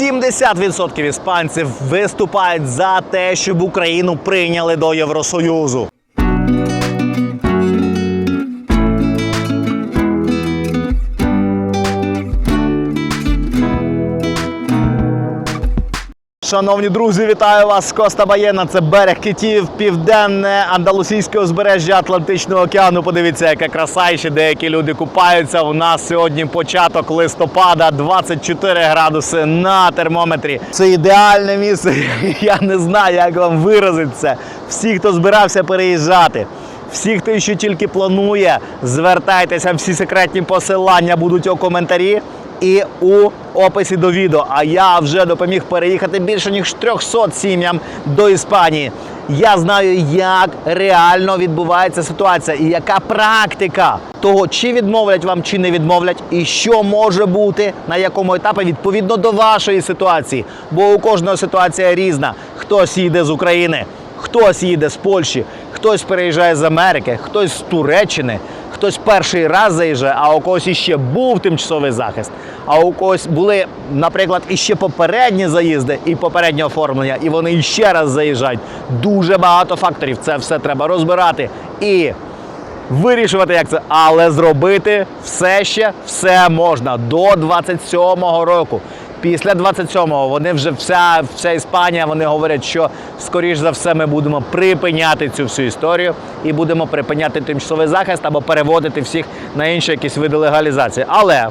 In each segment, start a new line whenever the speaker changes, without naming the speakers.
70% іспанців виступають за те, щоб Україну прийняли до Євросоюзу. Шановні друзі, вітаю вас Коста Баєна. Це берег китів, південне андалусійське узбережжя Атлантичного океану. Подивіться, яка краса, і ще деякі люди купаються. У нас сьогодні початок листопада, 24 градуси на термометрі. Це ідеальне місце. Я не знаю, як вам виразити. Всі, хто збирався переїжджати. Всі, хто ще тільки планує, звертайтеся, всі секретні посилання будуть у коментарі і у описі до відео. А я вже допоміг переїхати більше ніж 300 сім'ям до Іспанії. Я знаю, як реально відбувається ситуація і яка практика того, чи відмовлять вам, чи не відмовлять, і що може бути на якому етапі відповідно до вашої ситуації. Бо у кожного ситуація різна. Хтось їде з України, хтось їде з Польщі, хтось переїжджає з Америки, хтось з Туреччини, хтось перший раз заїжджає, а у когось іще був тимчасовий захист. А у когось були, наприклад, іще попередні заїзди і попереднє оформлення, і вони іще раз заїжджають. Дуже багато факторів. Це все треба розбирати і вирішувати, як це, але зробити все ще все можна до 27-го року. Після 27-го вони вже вся, вся Іспанія, вони говорять, що скоріш за все ми будемо припиняти цю всю історію і будемо припиняти тимчасовий захист або переводити всіх на інші якісь види легалізації. Але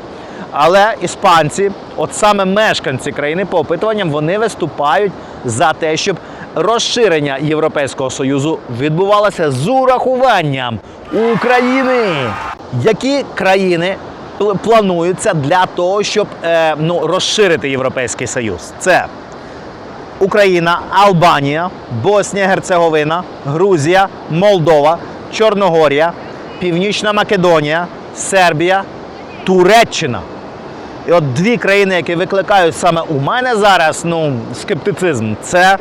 але іспанці, от саме мешканці країни по опитуванням, вони виступають за те, щоб розширення Європейського союзу відбувалося з урахуванням України. Які країни плануються для того, щоб е, ну, розширити Європейський Союз? Це Україна, Албанія, Боснія, Герцеговина, Грузія, Молдова, Чорногорія, Північна Македонія, Сербія, Туреччина. І от дві країни, які викликають саме у мене зараз ну, скептицизм, це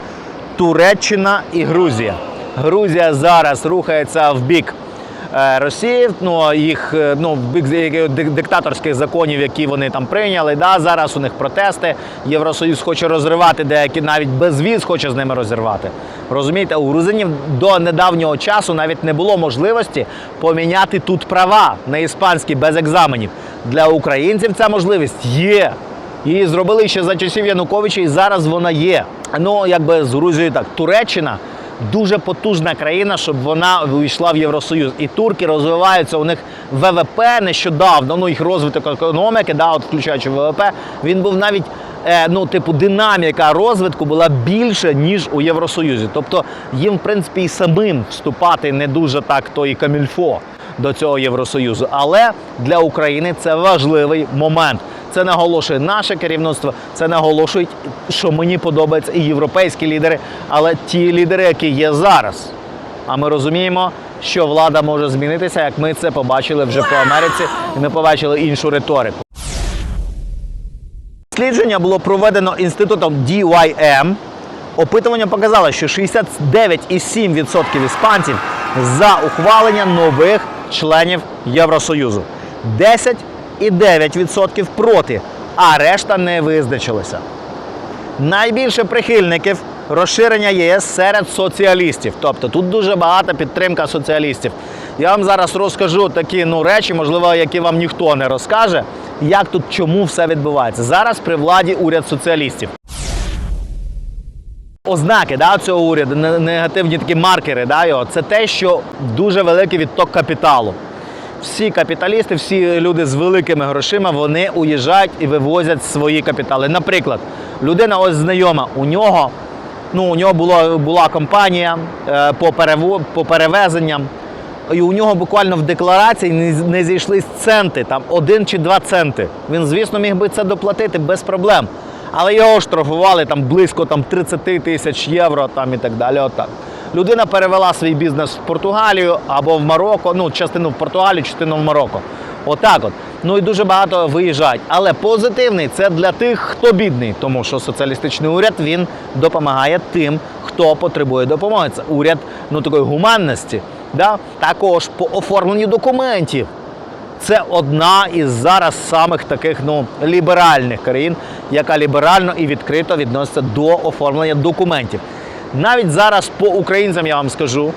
Туреччина і Грузія. Грузія зараз рухається в бік Росії, ну їх е, ну яких- диктаторських законів, які вони там прийняли. Да, зараз у них протести. Євросоюз хоче розривати, деякі навіть безвіз хоче з ними розірвати. Розумієте, у грузинів до недавнього часу навіть не було можливості поміняти тут права на іспанські без екзаменів. Для українців ця можливість є. Її зробили ще за часів Януковича, і зараз вона є. Ну, якби з Грузією так. Туреччина дуже потужна країна, щоб вона увійшла в Євросоюз. І турки розвиваються. У них ВВП нещодавно, ну їх розвиток економіки, да, от включаючи ВВП, він був навіть. е, Ну, типу, динаміка розвитку була більше, ніж у Євросоюзі. Тобто їм, в принципі, і самим вступати не дуже так то і камільфо до цього Євросоюзу. Але для України це важливий момент. Це наголошує наше керівництво, це наголошують, що мені подобаються і європейські лідери, але ті лідери, які є зараз. А ми розуміємо, що влада може змінитися, як ми це побачили вже по Америці, і ми побачили іншу риторику. Дослідження було проведено інститутом DYM. Опитування показало, що 69,7% іспанців за ухвалення нових членів Євросоюзу, 10,9% проти, а решта не визначилися. Найбільше прихильників розширення ЄС серед соціалістів. Тобто тут дуже багата підтримка соціалістів. Я вам зараз розкажу такі ну, речі, можливо, які вам ніхто не розкаже, як тут чому все відбувається. Зараз при владі уряд соціалістів. Ознаки да, цього уряду, негативні такі маркери, да, його, це те, що дуже великий відток капіталу. Всі капіталісти, всі люди з великими грошима, вони уїжджають і вивозять свої капітали. Наприклад, людина ось знайома, у нього, ну, у нього було, була компанія е, по, перево, по перевезенням, і у нього буквально в декларації не, не зійшлись центи, там один чи два центи. Він, звісно, міг би це доплатити без проблем. Але його штрафували там близько там, 30 тисяч євро там, і так далі. Отак. Людина перевела свій бізнес в Португалію або в Марокко, ну, частину в Португалію, частину в Марокко. Отак от. Ну і дуже багато виїжджають. Але позитивний це для тих, хто бідний, тому що соціалістичний уряд він допомагає тим, хто потребує допомоги. Це уряд ну, такої гуманності. Да? Також по оформленню документів. це одна із зараз самих таких ну ліберальних країн, яка ліберально і відкрито відноситься до оформлення документів. Навіть зараз по українцям я вам скажу,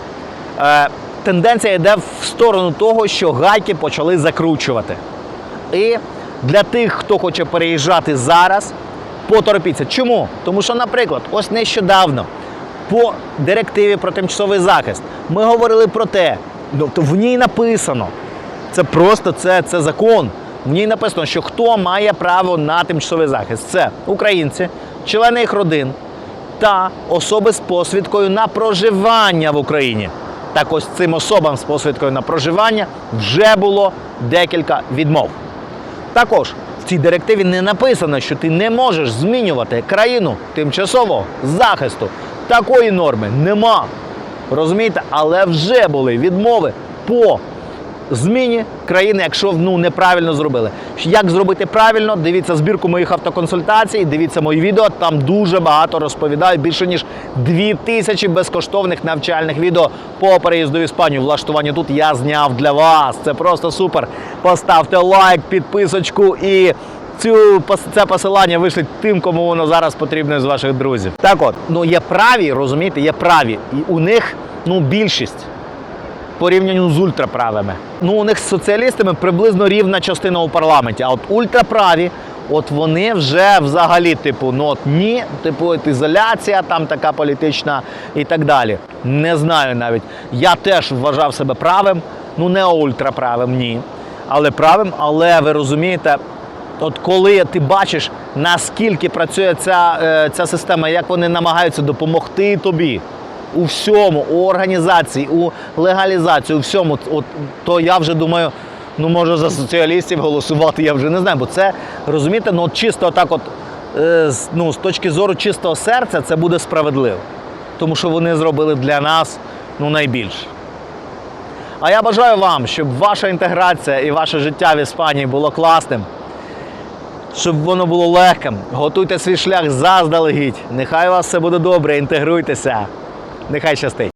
е, тенденція йде в сторону того, що гайки почали закручувати. І для тих, хто хоче переїжджати зараз, поторопіться. Чому? Тому що, наприклад, ось нещодавно по директиві про тимчасовий захист ми говорили про те, ну, то в ній написано, це просто це, це закон. В ній написано, що хто має право на тимчасовий захист. Це українці, члени їх родин та особи з посвідкою на проживання в Україні. Так ось цим особам з посвідкою на проживання вже було декілька відмов. Також в цій директиві не написано, що ти не можеш змінювати країну тимчасового захисту. Такої норми нема. Розумієте, але вже були відмови по зміні країни, якщо ну, неправильно зробили. Як зробити правильно? Дивіться збірку моїх автоконсультацій, дивіться мої відео. Там дуже багато розповідаю. Більше ніж 2000 безкоштовних навчальних відео по переїзду в Іспанію. Влаштування тут я зняв для вас. Це просто супер. Поставте лайк, підписочку і. Цю це посилання вишліть тим, кому воно зараз потрібно з ваших друзів. Так от, ну є праві, розумієте, є праві. І у них ну більшість порівнянню з ультраправими. Ну, у них з соціалістами приблизно рівна частина у парламенті. А от ультраправі, от вони вже взагалі, типу, ну от ні, типу, от ізоляція там така політична і так далі. Не знаю навіть. Я теж вважав себе правим, ну не ультраправим, ні. Але правим, але ви розумієте, От коли ти бачиш, наскільки працює ця, е, ця система, як вони намагаються допомогти тобі у всьому, у організації, у легалізації, у всьому, от, то я вже думаю, ну може за соціалістів голосувати, я вже не знаю. Бо це розумієте, ну от чисто так, от е, ну, з точки зору чистого серця, це буде справедливо. Тому що вони зробили для нас ну, найбільше. А я бажаю вам, щоб ваша інтеграція і ваше життя в Іспанії було класним щоб воно було легким. Готуйте свій шлях заздалегідь. Нехай у вас все буде добре, інтегруйтеся. Нехай щастить.